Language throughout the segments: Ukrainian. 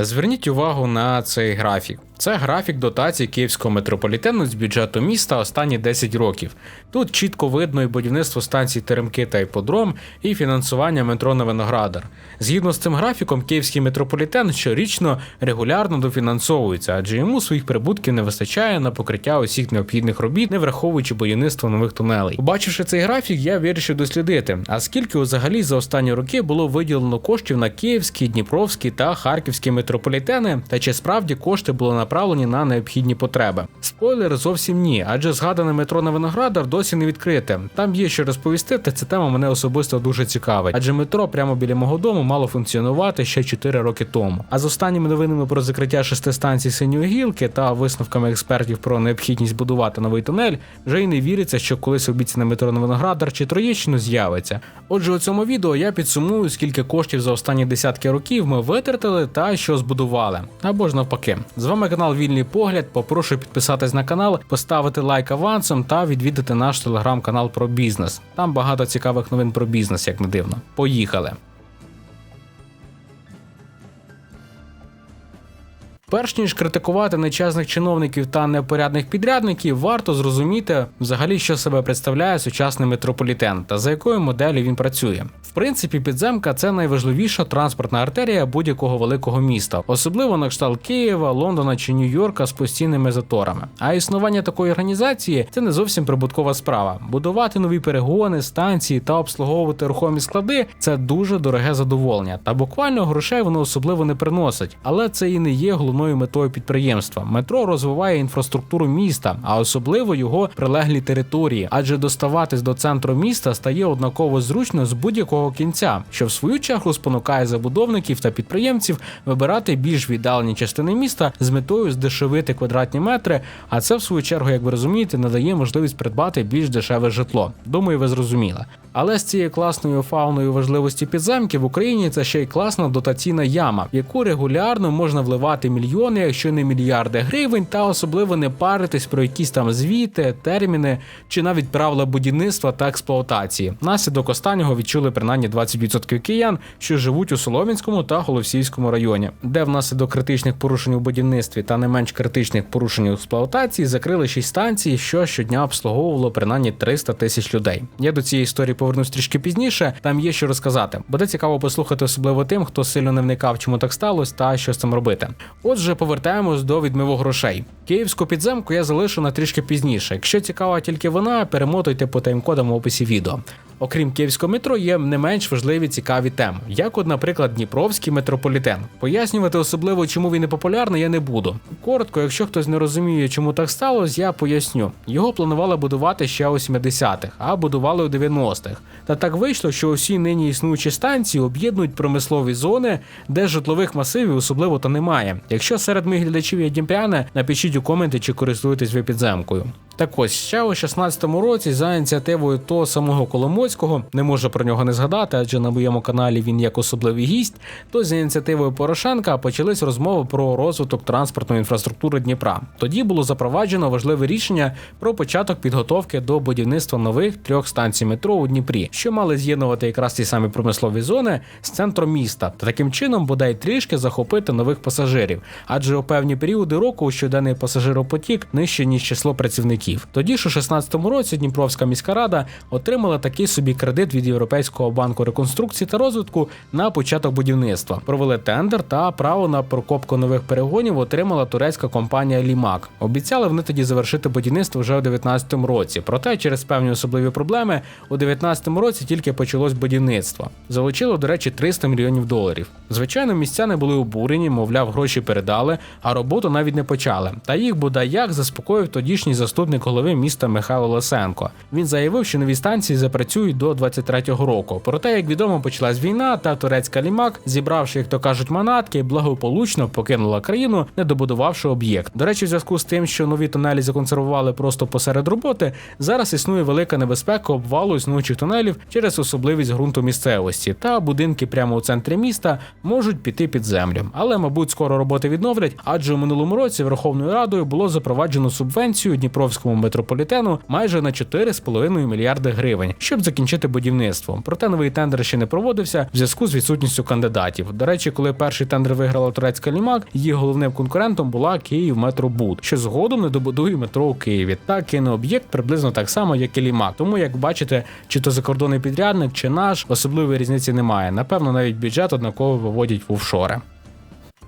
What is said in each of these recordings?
Зверніть увагу на цей графік. Це графік дотацій київського метрополітену з бюджету міста останні 10 років. Тут чітко видно і будівництво станцій Теремки та Іподром, і фінансування метро на Виноградар. Згідно з цим графіком, київський метрополітен щорічно регулярно дофінансовується, адже йому своїх прибутків не вистачає на покриття усіх необхідних робіт, не враховуючи будівництво нових тунелей. Побачивши цей графік, я вирішив дослідити, а скільки взагалі за останні роки було виділено коштів на київський, дніпровський та харківський метрополітени, та чи справді кошти були направлені на необхідні потреби. Спойлер зовсім ні, адже згадане метро на Виноградар досі не відкрите. Там є що розповісти, та ця тема мене особисто дуже цікавить, адже метро прямо біля мого дому мало функціонувати ще 4 роки тому. А з останніми новинами про закриття шести станцій синьої гілки та висновками експертів про необхідність будувати новий тунель, вже й не віриться, що колись обіцяне метро на Виноградар чи Троєщину з'явиться. Отже, у цьому відео я підсумую, скільки коштів за останні десятки років ми витратили та що збудували, або ж навпаки. З вами канал Вільний Погляд. Попрошу підписатись на канал, поставити лайк авансом та відвідати наш телеграм-канал про бізнес. Там багато цікавих новин про бізнес, як не дивно. Поїхали! Перш ніж критикувати нечесних чиновників та непорядних підрядників, варто зрозуміти взагалі, що себе представляє сучасний метрополітен та за якою моделлю він працює. В принципі, підземка це найважливіша транспортна артерія будь-якого великого міста, особливо на кшталт Києва, Лондона чи Нью-Йорка з постійними заторами. А існування такої організації це не зовсім прибуткова справа. Будувати нові перегони, станції та обслуговувати рухомі склади це дуже дороге задоволення. Та буквально грошей воно особливо не приносить, але це і не є головною метою підприємства. Метро розвиває інфраструктуру міста, а особливо його прилеглі території, адже доставатись до центру міста стає однаково зручно з будь-якого кінця, що в свою чергу спонукає забудовників та підприємців вибирати більш віддалені частини міста з метою здешевити квадратні метри. А це в свою чергу, як ви розумієте, надає можливість придбати більш дешеве житло. Думаю, ви зрозуміли. Але з цією класною фауною важливості підземки в Україні це ще й класна дотаційна яма, в яку регулярно можна вливати мільйони, якщо не мільярди гривень, та особливо не паритись про якісь там звіти, терміни чи навіть правила будівництва та експлуатації. Наслідок останнього відчули принаймні 20% киян, що живуть у Солом'янському та Голосіївському районі, де внаслідок критичних порушень у будівництві та не менш критичних порушень у експлуатації закрили 6 станцій, що щодня обслуговувало принаймні 300 тисяч людей. Я до цієї історії повернусь трішки пізніше. Там є що розказати. Буде цікаво послухати, особливо тим, хто сильно не вникав, чому так сталося та що з цим робити. Отже, повертаємось до відмиву грошей. Київську підземку я залишу на трішки пізніше. Якщо цікава тільки вона, перемотуйте по таймкодам в описі відео. Окрім київського метро, є не менш важливі цікаві теми, як, от, наприклад, Дніпровський метрополітен. Пояснювати особливо, чому він не популярний, я не буду. Коротко, якщо хтось не розуміє, чому так сталося, я поясню. Його планували будувати ще у 70-х, а будували у 90-х. Та так вийшло, що усі нині існуючі станції об'єднують промислові зони, де житлових масивів особливо то немає. Якщо серед моїх глядачів є дімпіани, напишіть у коменти, чи користуєтесь ви підземкою. Так ось ще у 16-му році за ініціативою того самого Коломойського, не можу про нього не згадати, адже на моєму каналі він як особливий гість. То з ініціативою Порошенка почались розмови про розвиток транспортної інфраструктури Дніпра. Тоді було запроваджено важливе рішення про початок підготовки до будівництва нових трьох станцій метро у Дніпрі, що мали з'єднувати якраз ті самі промислові зони з центром міста, та таким чином бодай трішки захопити нових пасажирів, адже у певні періоди року щоденний пасажиропотік нижче ніж число працівників. Тоді ж у 16-му році Дніпровська міська рада отримала такий собі кредит від Європейського банку реконструкції та розвитку на початок будівництва. Провели тендер та право на прокопку нових перегонів отримала турецька компанія Лімак. Обіцяли вони тоді завершити будівництво вже у 19-му році. Проте через певні особливі проблеми у 19-му році тільки почалось будівництво. Залучило, до речі, 300 мільйонів доларів. Звичайно, містяни були обурені, мовляв, гроші передали, а роботу навіть не почали. Та їх бодай як заспокоїв тодішній заступник голови міста Михайло Лисенко. Він заявив, що нові станції запрацюють до 23-го року. Проте, як відомо, почалась війна, та турецька лімак, зібравши, як то кажуть, манатки, благополучно покинула країну, не добудувавши об'єкт. До речі, в зв'язку з тим, що нові тунелі законсервували просто посеред роботи, зараз існує велика небезпека обвалу існуючих тунелів через особливість ґрунту місцевості, та будинки прямо у центрі міста можуть піти під землю. Але, мабуть, скоро роботи відновлять, адже у минулому році Верховною Радою було запроваджено субвенцію Дніпровського харківському метрополітену майже на 4,5 мільярди гривень, щоб закінчити будівництво. Проте новий тендер ще не проводився в зв'язку з відсутністю кандидатів. До речі, коли перший тендер виграла турецька лімак, її головним конкурентом була Київ Метробуд, що згодом не добудує метро у Києві та кине об'єкт приблизно так само, як і лімак. Тому, як бачите, чи то закордонний підрядник, чи наш особливої різниці немає. Напевно, навіть бюджет однаково виводять в офшори.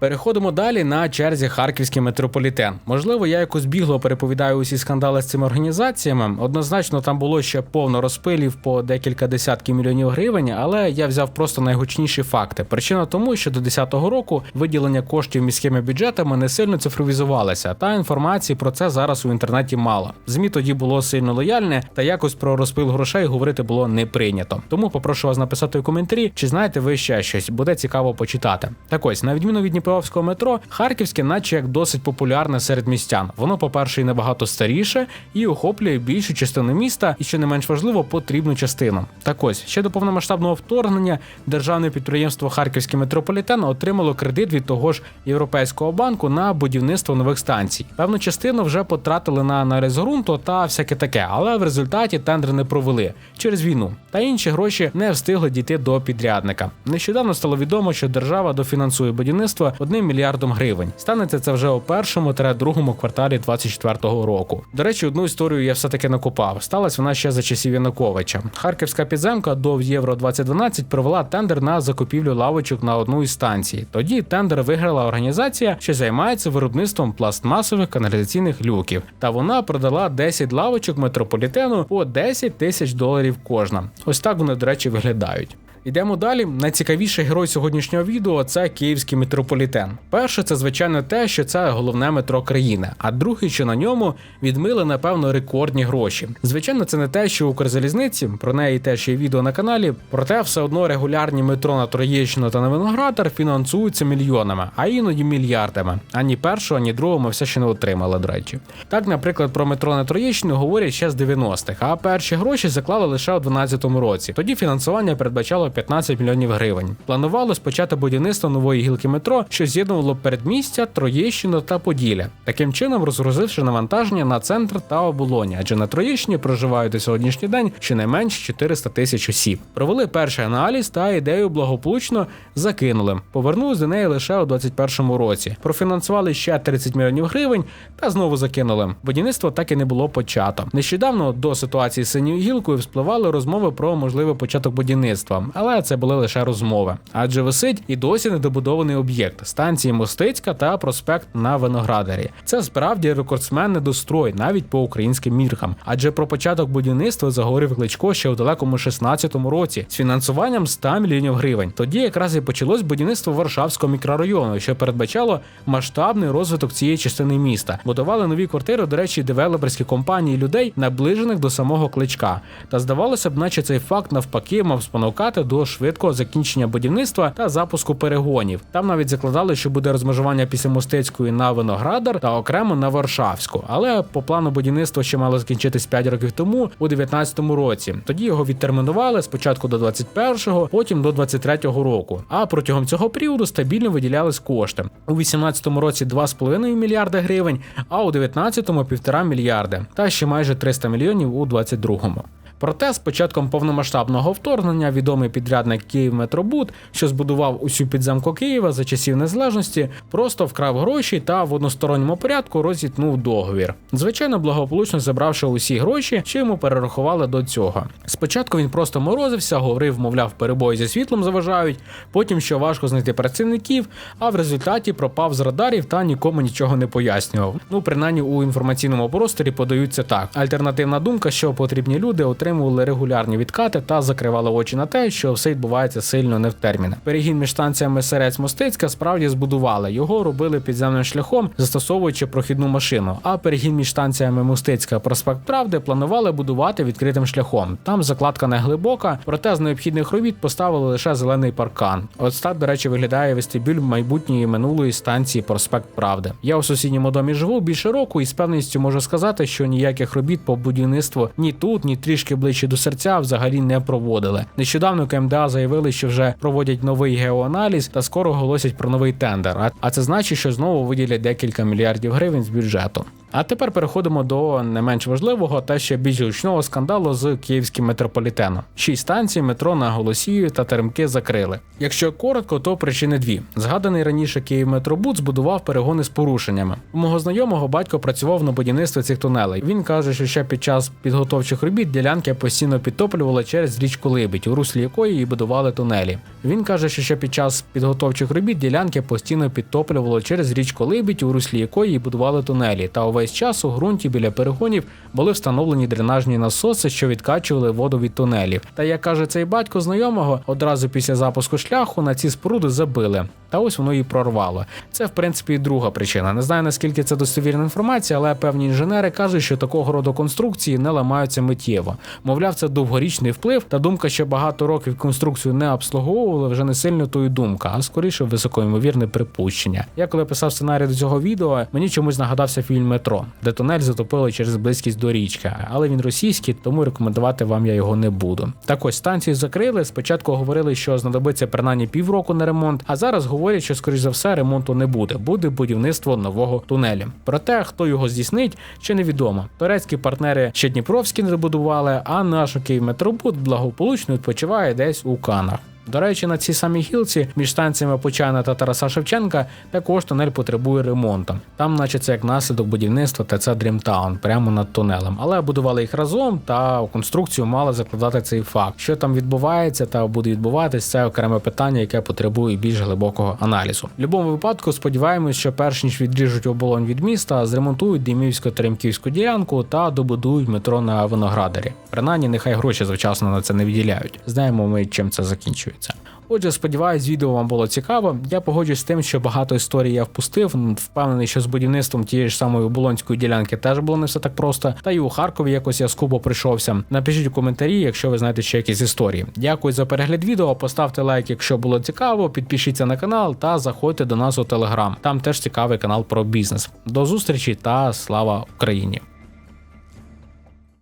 Переходимо далі на черзі харківський метрополітен. Можливо, я якось бігло переповідаю усі скандали з цими організаціями. Однозначно, там було ще повно розпилів по декілька десятків мільйонів гривень, але я взяв просто найгучніші факти. Причина тому, що до 2010 року виділення коштів міськими бюджетами не сильно цифровізувалося, та інформації про це зараз у інтернеті мало. Змі тоді було сильно лояльне, та якось про розпил грошей говорити було не прийнято. Тому попрошу вас написати у коментарі, чи знаєте ви ще щось, буде цікаво почитати. Так ось, на відміну від Дніпровського метро, Харківське, наче як досить популярне серед містян. Воно, по-перше, і набагато старіше і охоплює більшу частину міста, і що не менш важливо, потрібну частину. Так ось ще до повномасштабного вторгнення державне підприємство Харківський метрополітен отримало кредит від того ж європейського банку на будівництво нових станцій. Певну частину вже потратили на аналіз ґрунту та всяке таке, але в результаті тендри не провели через війну. Та інші гроші не встигли дійти до підрядника. Нещодавно стало відомо, що держава дофінансує будівництво одним мільярдом гривень. Станеться це вже у першому та другому кварталі 24-го року. До речі, одну історію я все таки накопав. Сталася вона ще за часів Януковича. Харківська підземка до Євро 2012 провела тендер на закупівлю лавочок на одну із станцій. Тоді тендер виграла організація, що займається виробництвом пластмасових каналізаційних люків. Та вона продала 10 лавочок метрополітену по 10 тисяч доларів кожна. Ось так вони, до речі, виглядають. Йдемо далі. Найцікавіший герой сьогоднішнього відео це київський метрополітен. Перше, це звичайно те, що це головне метро країни. А друге, що на ньому відмили, напевно, рекордні гроші. Звичайно, це не те, що Укрзалізниці, про неї теж є відео на каналі. Проте все одно регулярні метро на Троєщину та на Виноградар фінансуються мільйонами, а іноді мільярдами. Ані першого, ані другого ми все ще не отримали. До речі, так, наприклад, про метро на Троєщину говорять ще з 90-х, а перші гроші заклали лише у 2012 році. Тоді фінансування передбачало 15 мільйонів гривень. Планувалось почати будівництво нової гілки метро, що з'єднувало передмістя, Троєщину та Поділля, таким чином розгрузивши навантаження на центр та оболоні, адже на Троєщині проживають до сьогоднішній день щонайменш 400 тисяч осіб. Провели перший аналіз та ідею благополучно закинули. Повернулись до неї лише у 2021 році. Профінансували ще 30 мільйонів гривень та знову закинули. Будівництво так і не було почато. Нещодавно до ситуації з синьою гілкою вспливали розмови про можливий початок будівництва, але це були лише розмови, адже висить і досі недобудований об'єкт станції Мостицька та проспект на Виноградарі. Це справді рекордсмен недострой навіть по українським міркам. Адже про початок будівництва заговорив Кличко ще у далекому 16-му році з фінансуванням 100 мільйонів гривень. Тоді якраз і почалось будівництво Варшавського мікрорайону, що передбачало масштабний розвиток цієї частини міста. Будували нові квартири, до речі, девелоперські компанії людей, наближених до самого кличка. Та здавалося б, наче цей факт навпаки мав спонукати до швидкого закінчення будівництва та запуску перегонів. Там навіть закладали, що буде розмежування після Мостицької на Виноградар та окремо на Варшавську. Але по плану будівництва ще мало закінчитись 5 років тому, у 19-му році. Тоді його відтермінували спочатку до 21-го, потім до 23-го року. А протягом цього періоду стабільно виділялись кошти. У 18-му році 2,5 мільярди гривень, а у 19-му – 1,5 мільярди, та ще майже 300 мільйонів у 22-му. Проте з початком повномасштабного вторгнення відомий підрядник Київметробуд, що збудував усю підземку Києва за часів незалежності, просто вкрав гроші та в односторонньому порядку розітнув договір. Звичайно, благополучно забравши усі гроші, що йому перерахували до цього. Спочатку він просто морозився, говорив, мовляв, перебої зі світлом заважають, потім що важко знайти працівників, а в результаті пропав з радарів та нікому нічого не пояснював. Ну, принаймні у інформаційному просторі подаються так. Альтернативна думка, що потрібні люди отримали отримували регулярні відкати та закривали очі на те, що все відбувається сильно не в терміни. Перегін між станціями Серець Мостицька справді збудували. Його робили підземним шляхом, застосовуючи прохідну машину. А перегін між станціями Мостицька проспект Правди планували будувати відкритим шляхом. Там закладка не глибока, проте з необхідних робіт поставили лише зелений паркан. От так, до речі, виглядає вестибюль майбутньої минулої станції Проспект Правди. Я у сусідньому домі живу більше року і з певністю можу сказати, що ніяких робіт по будівництву ні тут, ні трішки ближче до серця взагалі не проводили. Нещодавно КМДА заявили, що вже проводять новий геоаналіз та скоро оголосять про новий тендер. А це значить, що знову виділять декілька мільярдів гривень з бюджету. А тепер переходимо до не менш важливого та ще більш гучного скандалу з київським метрополітеном. Шість станцій метро на Голосіїв та Теремки закрили. Якщо коротко, то причини дві. Згаданий раніше Київметробуд збудував перегони з порушеннями. У мого знайомого батько працював на будівництві цих тунелей. Він каже, що ще під час підготовчих робіт ділянки постійно підтоплювали через річку Либідь, у руслі якої і будували тунелі. Він каже, що ще під час підготовчих робіт ділянки постійно підтоплювало через річку Либідь, у руслі якої і будували тунелі. Та увесь час у ґрунті біля перегонів були встановлені дренажні насоси, що відкачували воду від тунелів. Та як каже цей батько знайомого, одразу після запуску шляху на ці споруди забили. Та ось воно і прорвало. Це в принципі і друга причина. Не знаю наскільки це достовірна інформація, але певні інженери кажуть, що такого роду конструкції не ламаються миттєво. Мовляв, це довгорічний вплив, та думка, що багато років конструкцію не обслуговували, вже не сильно тою думка, а скоріше високоймовірне припущення. Я коли писав сценарій до цього відео, мені чомусь нагадався фільм Метро, де тунель затопили через близькість до річки, але він російський, тому рекомендувати вам я його не буду. Так ось станцію закрили. Спочатку говорили, що знадобиться принаймні півроку на ремонт, а зараз говорять, що скоріш за все ремонту не буде. Буде будівництво нового тунелю. Проте хто його здійснить, ще невідомо. Турецькі партнери ще Дніпровські не добудували, а наш Київметробуд благополучно відпочиває десь у Канах. До речі, на цій самій гілці між станціями Почайна та Тараса Шевченка також тунель потребує ремонту. Там, наче це як наслідок будівництва ТЦ Дрімтаун прямо над тунелем. Але будували їх разом та у конструкцію мали закладати цей факт. Що там відбувається та буде відбуватись, це окреме питання, яке потребує більш глибокого аналізу. В будь-якому випадку сподіваємось, що перш ніж відріжуть оболонь від міста, зремонтують Дімівську теремківську ділянку та добудують метро на виноградарі. Принаймні, нехай гроші завчасно на це не виділяють. Знаємо ми, чим це закінчується. Отже, сподіваюсь, відео вам було цікаво. Я погоджуюсь з тим, що багато історій я впустив. Впевнений, що з будівництвом тієї ж самої оболонської ділянки теж було не все так просто. Та й у Харкові якось я скупо прийшовся. Напишіть у коментарі, якщо ви знаєте ще якісь історії. Дякую за перегляд відео. Поставте лайк, якщо було цікаво. Підпишіться на канал та заходьте до нас у телеграм. Там теж цікавий канал про бізнес. До зустрічі та слава Україні!